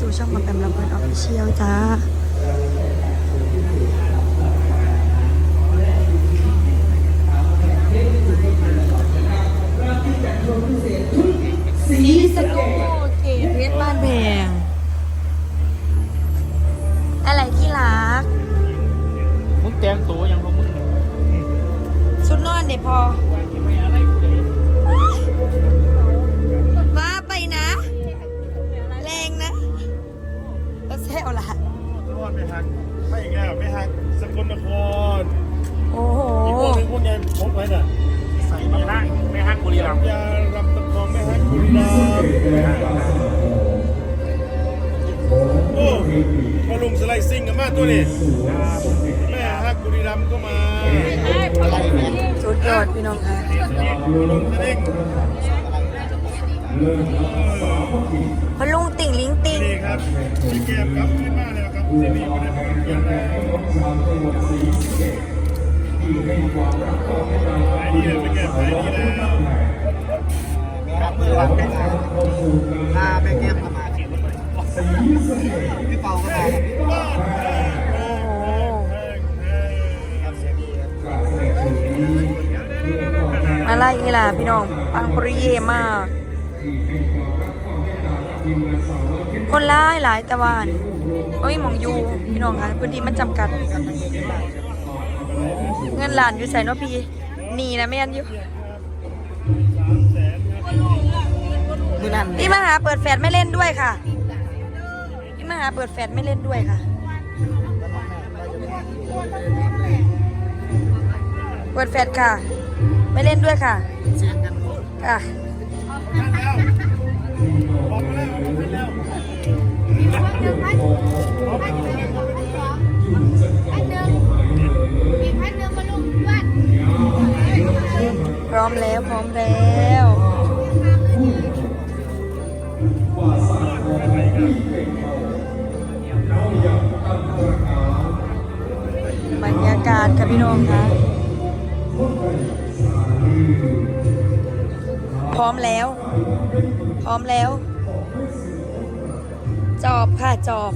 สู่ช่องมาแปมลำเพลินออฟฟิเชียลจ้า ไม่หักไม่อีกแล้วไม่หักสกลนครโอ้โหอีกพวกหนึงพวกไงพกไว้น่ะใส่มามานั่งไม่ฮักบุรีรัมย์ยารำตะคองไม่หักบุรีรัมย์โอ้พอลุงสไลด์ซิ่งกันมากตัวนี้แม่ฮักบุรีรัมย์ก็มาสุดยอดพี่น้องค่ะลุงจะเด้งพลุงติ่งลิงติ่งนี่ครับพี่เกมครับขึ้นมาแล้ว ครับซีบีก็ได้พบกันอย่างแรกขายดีเลยพี่เกมขายดีแล้วครับเมื่อวานเป็นพาไปเก็บมามาที่พี่เปาก็มาครับโอ้โหครับเสียดีครับอะไรนี่ล่ะพี่น้องปังปริเยมาก คนร้ายหลายตะวันโอ้ยหมองอยู่พี่น้องค่ะพื้นที่มันจำกัด เงินล้านอยู่ใส่เนาะพี่หนี่นะแม่นอยู่มือนั่นพี่มหาเปิดแฟดไม่เล่นด้วยค่ะพี่มหาเปิดแฟดไม่เล่นด้วยค่ะ เปิดแฟดค่ะ ไม่เล่นด้วยค่ะเสียงกันค่ะ พี่น้องคะพร้อมแล้ว พร้อมแล้ว จอบค่ะจอบ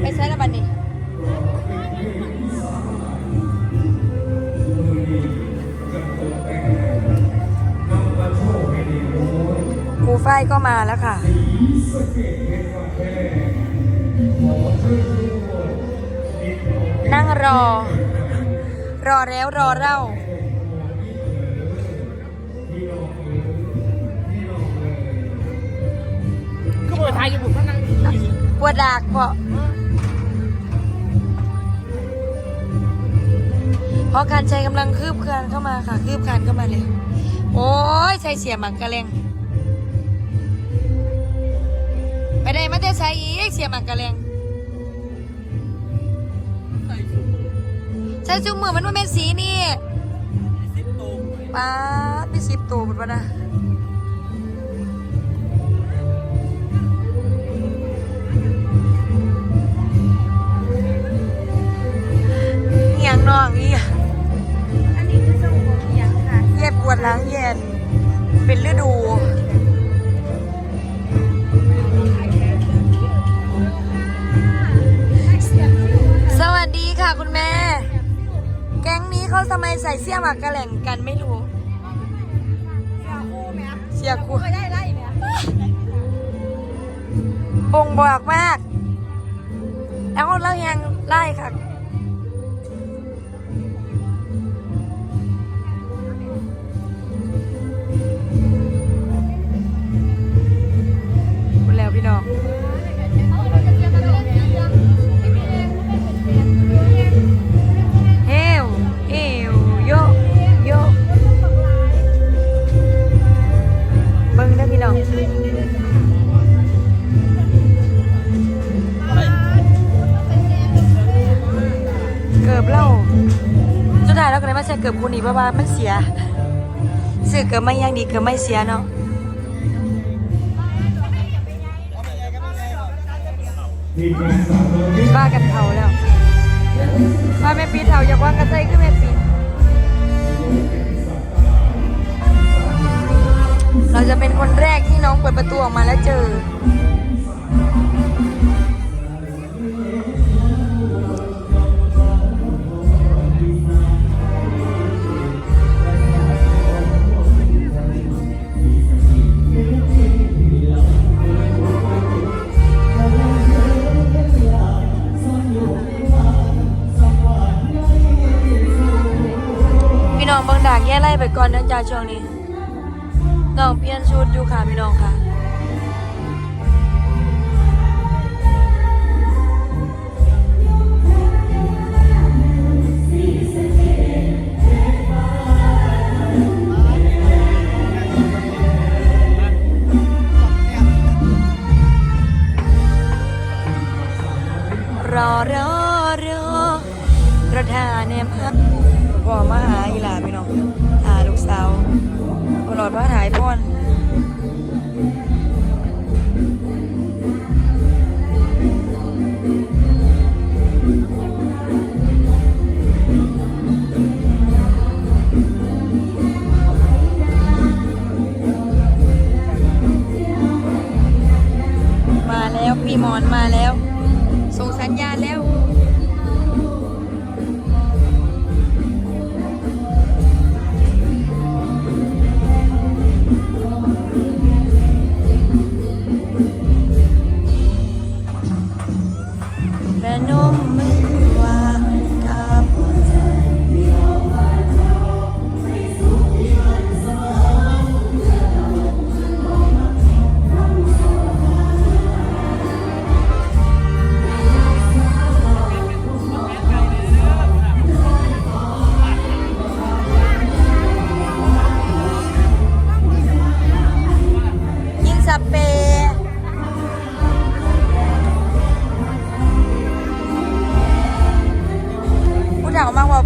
ไปใช้ละบันนี่ครูฝ้ายก็มาแล้วค่ะ รอ รอแล้วรอเล่าก็เปิดทายอยู่บุกมานั่งปวดดากเพราะเพราะการใช้กำลังคืบคลานเข้ามาค่ะ คืบคลานเข้ามาเลย โอ้ยใช้เสียหมักกระเลงไปได้มาแต่ใช้อีกเสียหมักกระเลง ใช้จุ่มมือมันว่าเป็นสีนี่ป้าดมีสิบตัวหมดปะนะเหียงน้องอีอะอันนี้คือทรงผมเอียงค่ะเย็บปวดหลังเย็น เป็นฤดูสวัสดีค่ะคุณแม่ แก๊งนี้เขาทำไมใส่เสื้อหมากกระแหล่งกันไม่รู้ เสียคู่เคยได้ไล่ไหมบ่งบอกมาก แล้วเรายังไล่ค่ะ มาใช้เกือบคูนี้เพราะว่ามันเสียซื้อเกือบไม่ยังดีเกือบไม่เสียเนาะบ้ากันเผาแล้วว่าแม่ปีเผาอยากว่างกระใสขึ้นแม่ปีเราจะเป็นคนแรกที่น้องเปิดประตูออกมาแล้วเจอ น้องบางด่างแย่ไล่ไปก่อนนะจ้าช่วงนี้น้องเปลี่ยนชุดอยู่ค่ะพี่น้องค่ะ ตลอดว่าถ่ายพ่อนมาแล้วพี่มอนมาแล้ว ส่งสัญญาณแล้ว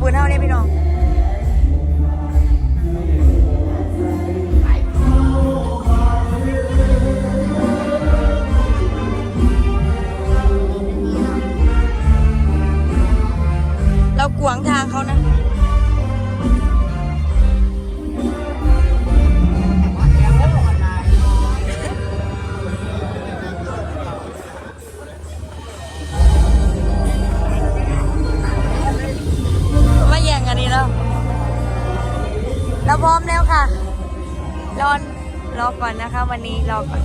ปืนเท่านี้พี่น้องเรากวางทางเขานะ เราพร้อมแล้วค่ะ รอนรอก่อนนะคะ วันนี้รอก่อน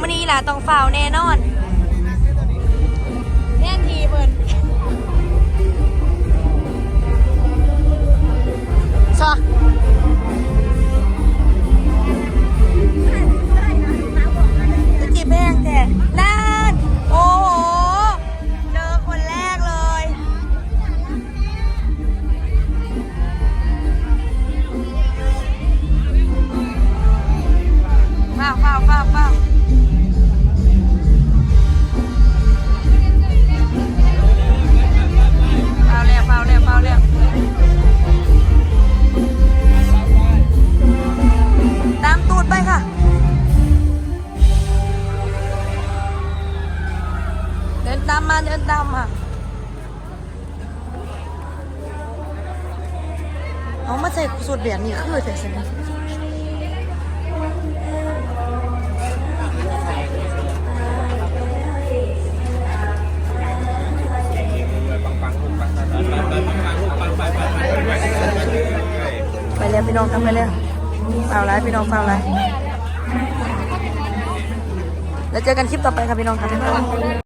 วันนี้ล่ะต้องฝ่าวแน่นอนแน่นทีเพิ่นซอามมาเดินตามมาเอามาใส่สูตรแบบนี้คือแต่สิไปเร็วพี่น้องทำไปเร็วเปล่าไรพี่น้องเปล่าไรแล้วเจอกันคลิปต่อไปค่ะพี่น้องค่ะ